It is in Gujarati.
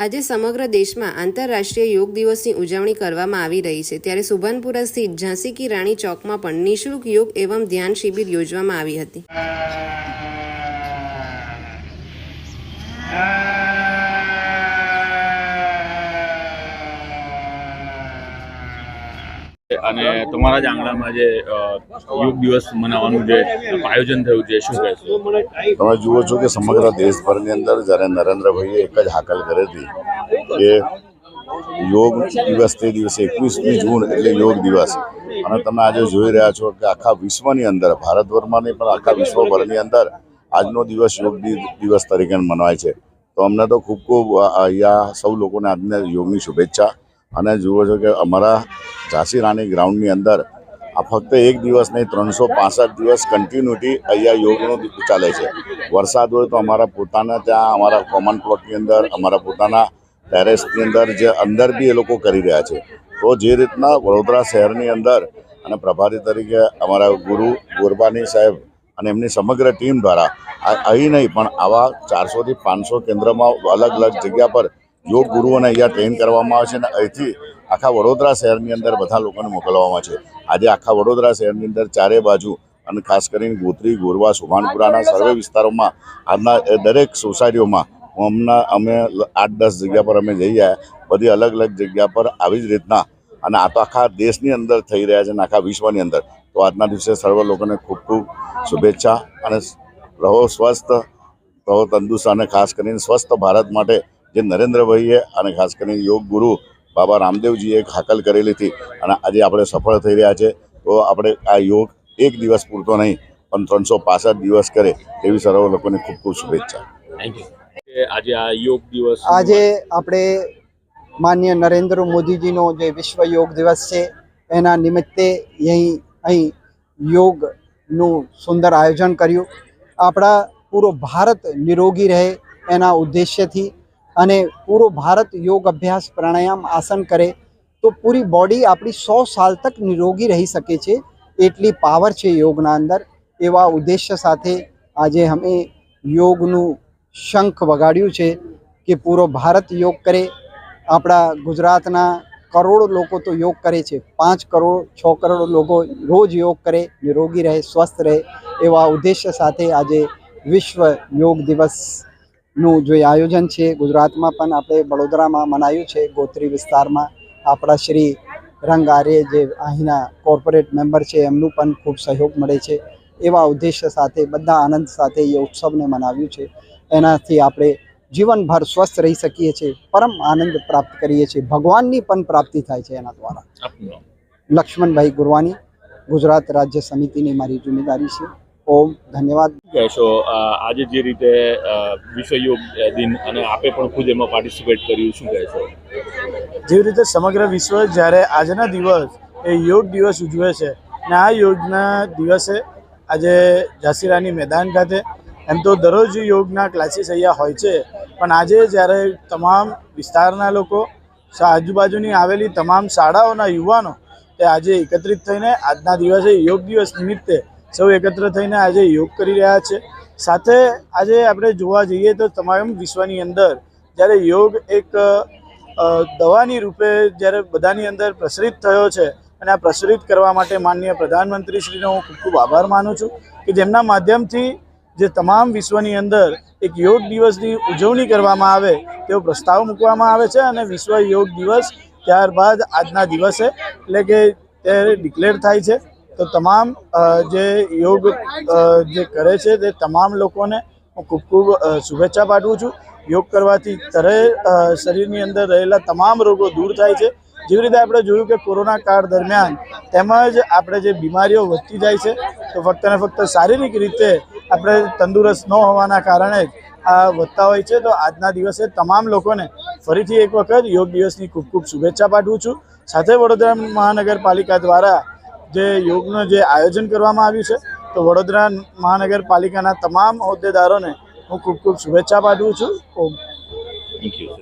આજે સમગ્ર દેશમાં આંતરરાષ્ટ્રીય યોગ દિવસની ઉજવણી કરવામાં આવી રહી છે. ત્યારે સુભાનપુરા સ્થિત ઝાંસી કી રાણી ચોકમાં પણ નિઃશુલ્ક યોગ એવં ધ્યાન શિબિર યોજવામાં આવી હતી. અને તમારા જ આંગણામાં જે યોગ દિવસ મનાવવાનું જે આયોજન થયું છે, શું કહેશો? તમે જુઓ છો કે સમગ્ર દેશભરની અંદર જ્યારે નરેન્દ્રભાઈએ એક જ હાકલ કરી હતી કે યોગ દિવસ તે દિવસે એકવીસમી જૂન એટલે યોગ દિવસ. અને તમે આજે જોઈ રહ્યા છો કે આખા વિશ્વની અંદર, ભારતભરમાં નહીં, પણ આખા વિશ્વભરની અંદર આજનો દિવસ યોગ દિવસ તરીકે મનાવાય છે. તો અમને તો ખૂબ ખૂબ અહીંયા સૌ લોકોને આજને યોગની શુભેચ્છા. અને જુઓ છો કે અમારા ઝાંસી રાણી ગ્રાઉન્ડની અંદર આ ફક્ત એક દિવસ નહીં, ત્રણસો પાસઠ દિવસ કન્ટિન્યુટી અહીંયા યોગનું ચાલે છે. વરસાદ હોય તો અમારા પોતાના ત્યાં, અમારા કોમન પ્લોટની અંદર, અમારા પોતાના ટેરેસની અંદર જે અંદર બી એ લોકો કરી રહ્યા છે. તો જે રીતના વડોદરા શહેરની અંદર અને પ્રભારી તરીકે અમારા ગુરુ ગોરબાની સાહેબ અને એમની સમગ્ર ટીમ દ્વારા અહીં નહીં, પણ આવા ચારસોથી પાંચસો કેન્દ્રમાં અલગ અલગ જગ્યા પર યોગ ગુરુઓને અહીંયા ટ્રેન કરવામાં આવે છે અને અહીંથી આખા વડોદરા શહેરની અંદર બધા લોકોને મોકલવામાં છે. આજે આખા વડોદરા શહેરની અંદર ચારે બાજુ અને ખાસ કરીને ગોત્રી ગોરવા સુભાનપુરાના સર્વે વિસ્તારોમાં આજના દરેક સોસાયટીઓમાં હમણાં અમે આઠ દસ જગ્યા પર અમે જઈ આવ્યા બધી અલગ અલગ જગ્યા પર આવી જ રીતના અને આ તો આખા દેશની અંદર થઈ રહ્યા છે અને આખા વિશ્વની અંદર. તો આજના દિવસે સર્વ લોકોને ખૂબ ખૂબ શુભેચ્છા અને રહો સ્વસ્થ રહો તંદુરસ્ત અને ખાસ કરીને સ્વસ્થ ભારત માટે જે નરેન્દ્રભાઈએ અને ખાસ કરીને યોગ ગુરુ બાબા રામદેવજીએ ખાકલ હાકલ કરેલી હતી અને આજે આપણે સફળ થઈ રહ્યા છે તો આપણે આ યોગ એક દિવસ પૂરતો નહીં પણ ત્રણસો પાસઠ દિવસ કરે એવી સર્વ લોકોને ખૂબ ખૂબ શુભેચ્છા. આજે આ યોગ દિવસ આજે આપણે માન્ય નરેન્દ્ર મોદીજીનો જે વિશ્વ યોગ દિવસ છે એના નિમિત્તે અહીં અહીં યોગનું સુંદર આયોજન કર્યું. આપણા પૂરો ભારત નિરોગી રહે એના ઉદ્દેશ્યથી અને પૂરો ભારત યોગ અભ્યાસ પ્રાણાયામ આસન કરે, તો પૂરી બોડી આપણી સો સાલ તક નિરોગી રહી શકે છે, એટલી પાવર છે યોગના અંદર. એવા ઉદ્દેશ્ય સાથે આજે અમે યોગનું શંખ વગાડ્યું છે કે પૂરો ભારત યોગ કરે. આપણા ગુજરાતના કરોડો લોકો તો યોગ કરે છે. પાંચ કરોડ, છ કરોડ લોકો રોજ યોગ કરે, નિરોગી રહે, સ્વસ્થ રહે એવા ઉદ્દેશ્ય સાથે આજે વિશ્વ યોગ દિવસનું જે આયોજન છે ગુજરાતમાં પણ આપણે વડોદરામાં મનાયું છે ગોત્રી વિસ્તારમાં આપણા શ્રી રંગ આર્ય જે અહીંના કોર્પોરેટ મેમ્બર છે એમનું પણ ખૂબ સહયોગ મળે છે. એવા ઉદ્દેશ્ય સાથે બધા આનંદ સાથે એ ઉત્સવને મનાવ્યું છે. એનાથી આપણે જીવનભર સ્વસ્થ રહી શકીએ છીએ પરમ આનંદ પ્રાપ્ત કરીએ છીએ. ભગવાનની પણ પ્રાપ્તિ થાય છે એના દ્વારા. લક્ષ્મણભાઈ ગુરવાની ગુજરાત રાજ્ય સમિતિની મારી જિમ્મેદારી છે. ઓમ ધન્યવાદ. કહેશો આજે જે રીતે વિશ્વ યોગ દિન અને આપે પણ ખુદ એમાં પાર્ટિસિપેટ કર્યું શું કહેશો જેવી રીતે સમગ્ર વિશ્વ જ્યારે આજના દિવસ એ યોગ દિવસ ઉજવે છે અને આ યોગના દિવસે આજે ઝાંસીરાની મેદાન ખાતે એમ તો દરરોજ યોગના ક્લાસીસ અહીંયા હોય છે પણ આજે જ્યારે તમામ વિસ્તારના લોકો આજુબાજુની આવેલી તમામ શાળાઓના યુવાનો તે આજે એકત્રિત થઈને આજના દિવસે યોગ દિવસ નિમિત્તે સૌ એકત્ર થઈને આજે યોગ કરી રહ્યા છે. સાથે આજે આપણે જોવા જઈએ તો તમામ વિશ્વની અંદર જ્યારે યોગ એક દવાની રૂપે જ્યારે બધાની અંદર પ્રસરિત થયો છે અને આ પ્રસરિત કરવા માટે માનનીય પ્રધાનમંત્રીશ્રીનો હું ખૂબ ખૂબ આભાર માનું છું કે જેમના માધ્યમથી જે તમામ વિશ્વની અંદર એક યોગ દિવસની ઉજવણી કરવામાં આવે તેવો પ્રસ્તાવ મૂકવામાં આવે છે અને વિશ્વ યોગ દિવસ ત્યારબાદ આજના દિવસે એટલે કે ત્યારે ડિક્લેર થાય છે. તો તમામ જે યોગ જે કરે છે તે તમામ લોકોને હું ખૂબ ખૂબ શુભેચ્છા પાઠવું છું. યોગ કરવાથી તરે શરીરની અંદર રહેલા તમામ રોગો દૂર થાય છે. જેવી રીતે આપણે જોયું કે કોરોના કાળ દરમિયાન તેમજ આપણે જે બીમારીઓ વધતી જાય છે, તો ફક્ત ને ફક્ત શારીરિક રીતે આપણે તંદુરસ્ત ન હોવાના કારણે જ આ વધતા હોય છે. તો આજના દિવસે તમામ લોકોને ફરીથી એક વખત યોગ દિવસની ખૂબ ખૂબ શુભેચ્છા પાઠવું છું. સાથે વડોદરા મહાનગરપાલિકા દ્વારા જે યોગનું જે આયોજન કરવામાં આવ્યું છે, તો વડોદરા મહાનગરપાલિકાના તમામ હોદ્દેદારોને હું ખૂબ ખૂબ શુભેચ્છા પાઠવું છું. ઓમ. Thank you